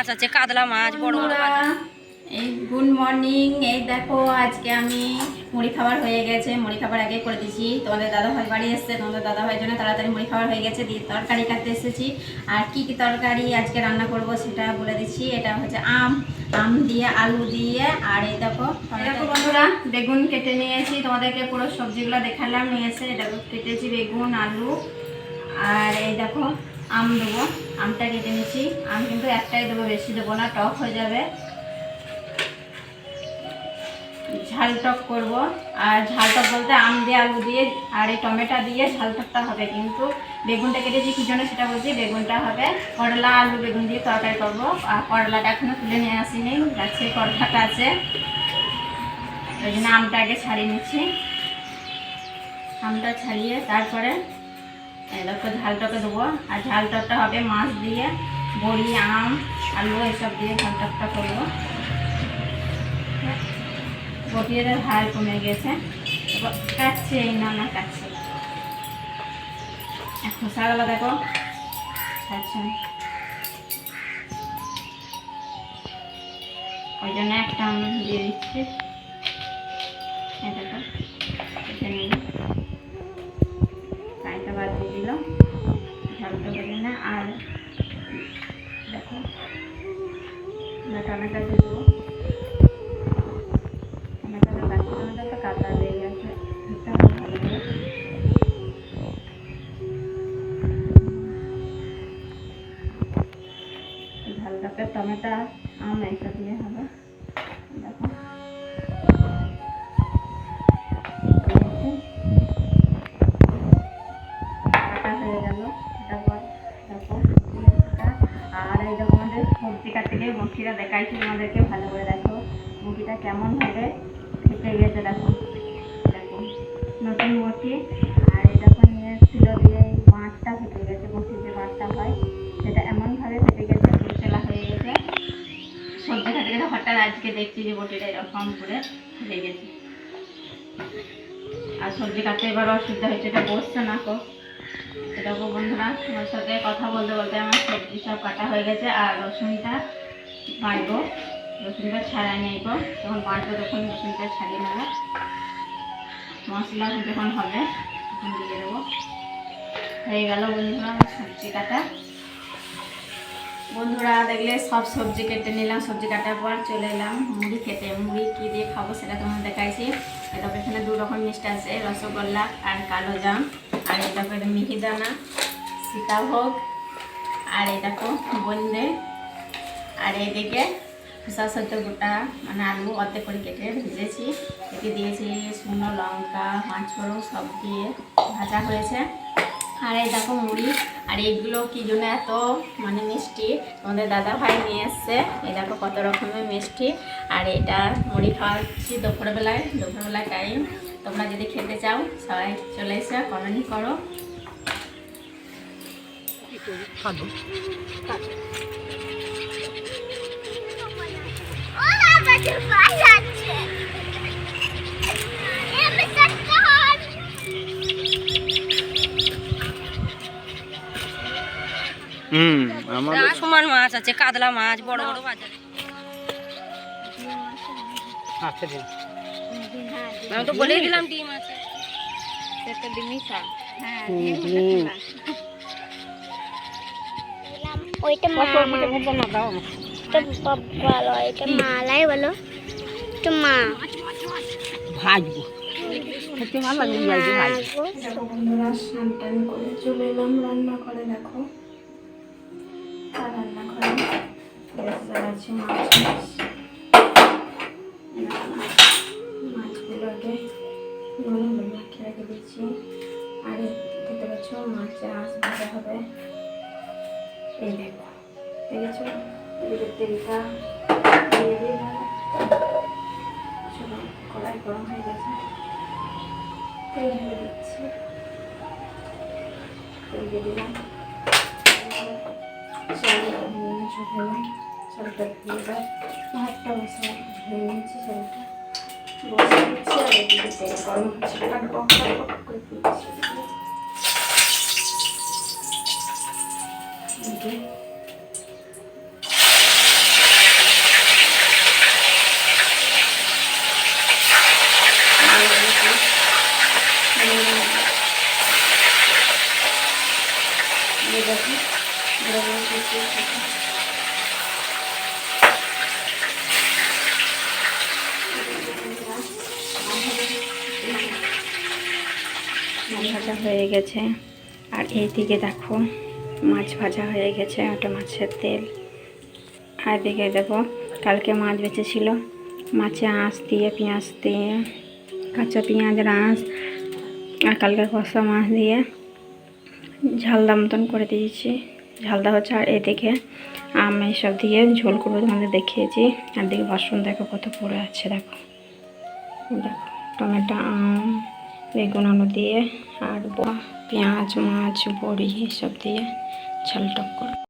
মাছ আছে কাতলা মাছ বড় বড় এই গুড মর্নিং। এই দেখো আজকে আমি মুড়ি খাবার হয়ে গেছে। মুড়ি খাবার আগে করে দিয়েছি। তোমাদের দাদা ভাই বাড়ি এসছে। তোমাদের দাদা ভাইয়ের জন্য তাড়াতাড়ি মুড়ি খাবার হয়ে গেছে। দিয়ে তরকারি কাটতে এসেছি। আর কি কি তরকারি আজকে রান্না করব সেটা বলে দিচ্ছি। এটা হচ্ছে আম। আম দিয়ে আলু দিয়ে আর এই দেখো দেখো বন্ধুরা বেগুন কেটে নিয়েছি। তোমাদেরকে পুরো সবজিগুলো দেখালাম। নিয়েছে এটা কেটেছি বেগুন আলু। আর এই দেখো আম দেবো, আমটা কেটে নিচ্ছি। আম কিন্তু একটাই দেবো, বেশি দেবো না, টক হয়ে যাবে। ঝাল টক করব। আর ঝাল টক বলতে আম দিয়ে, আলু দিয়ে, আর এই টমেটো দিয়ে ঝাল টকটা হবে। কিন্তু বেগুনটা কেটেছি, কী জন্য সেটা বলছি, বেগুনটা হবে। করলা, আলু, বেগুন দিয়ে তরকারি করব। আর করলাটা এখনও তুলে নিয়ে আসিনি, গাছে করলাটা আছে। ওই জন্য আমটা আগে ছাড়িয়ে নিচ্ছি। আমটা ছাড়িয়ে তারপরে এই দেখো, ঝাল টকে দেবো। আর ঝাল টকটা হবে মাছ দিয়ে, বড়ি, আম, আলু, এসব দিয়ে ঝাল টকটা করব। বটির হাল কমে গেছে। কাটছে এই না না কাটছে। খোসাগুলো দেখো। আচ্ছা ওই জন্য একটা আমি দিয়ে দিচ্ছি। ঝালটা বেরিয়ে না আর দেখো টমেটো দিয়ে দেবো। গিয়ে মুখিটা দেখাইছি, তোমাদেরকে ভালো করে দেখো। মুখিটা কেমন হবে ফেটে গেছে দেখো। দেখো, নতুন মুখি আর দেখো নিয়ে ছিল দিয়ে এই ফেটে গেছে মুখির যে মাছটা হয়, সেটা এমনভাবে ফেটে গেছে ফুলচেলা হয়ে গেছে। সবজি কাটতে গেলে হঠাৎ আজকে দেখছি যে বটিটা এরকম করে ফেটে গেছে। আর সবজি কাটতে এবার অসুবিধা হয়েছে, এটা বসছে না কো এটা বন্ধুরা, তোমার সাথে কথা বলতে বলতে আমার সবজি সব কাটা হয়ে গেছে, আর রসুনটা বাটবো রসুনটা ছাড়াই নেব। যখন বাটবো তখন রসুনটা ছাড়িয়ে নেব। মশলা যখন হবে, তখন দিয়ে দেবো। হয়ে গেল বন্ধুরা সবজি কাটা। বন্ধুরা দেখলে সব সবজি কেটে নিলাম। সবজি কাটার পর চলে এলাম। মুড়ি খেতে। মুড়ি কী দিয়ে খাব সেটা তোমার দেখাইছি। তারপর এখানে দু রকম মিষ্টি আছে, রসগোল্লা আর কালো জাম। আর এটা করে মিহিদানা। সীতাভোগ। আর এটা তো বোন্দে আর এদিকে খোসা সদ্য গোটা মানে আলু অর্ধেক করে কেটে ভেজেছি। এতে দিয়েছি শুকনো লঙ্কা পাঁচ ফোড়ন সব দিয়ে ভাজা হয়েছে। আর এই দেখো মুড়ি, আর এইগুলো কি জন্য এত মানে মিষ্টি? তোমাদের দাদা ভাই নিয়ে এসছে। এই দেখো কত রকমের মিষ্টি। আর এটা মুড়ি খাওয়াচ্ছি দুপুরবেলায় দুপুরবেলায় টাইম তোমরা যদি খেতে চাও, সবাই চলে এসে কমেন্ট করো। হুম আমার সমান মাছ আছে কাতলা মাছ বড় বড় আচ্ছা ঠিক আমি তো বলেই দিলাম ডিম আছে। হ্যাঁ ওইটা এটা এটা মালাই বলো। এটা মা। ভাজবো। বন্ধুরা স্নান টান করে চলে এলাম রান্না করে দেখো। জ্বালাচ্ছি মাছ মাছগুলোকে নুন হলুদ রেখে দিচ্ছি আর দেখতে পাচ্ছ মাছের আঁশ এই দেখো দেখেছ কড়াই গরম হয়ে গেছে তেল দিচ্ছি দিয়ে চাল সবটা দিয়ে এবার ভাতটা বসে ধুয়ে নিয়েছি সবটা বসে দিচ্ছি আর এদিকে তেল গরম হচ্ছে আর বক করে দিচ্ছি Gracias. ভাজা হয়ে গেছে। আর এই দিকে দেখো, মাছ ভাজা হয়ে গেছে, ওটা মাছের তেল। আর এদিকে দেখো, কালকে মাছ বেঁচেছিল। মাছে আঁশ দিয়ে, পেঁয়াজ দিয়ে, কাঁচা পেঁয়াজের আঁশ, আর কালকে কষা মাছ দিয়ে ঝালদা মতন করে দিয়েছি। ঝালদা হচ্ছে, আর এদিকে আম এইসব দিয়ে ঝোল করব তোমাদের দেখিয়েছি। আর দিকে বাসন দেখো কত পড়ে আছে, দেখো। দেখো, টমেটো আম। বেগুন আলু দিয়ে আর পেঁয়াজ মাছ বড়ি এসব দিয়ে ঝাল টক করে।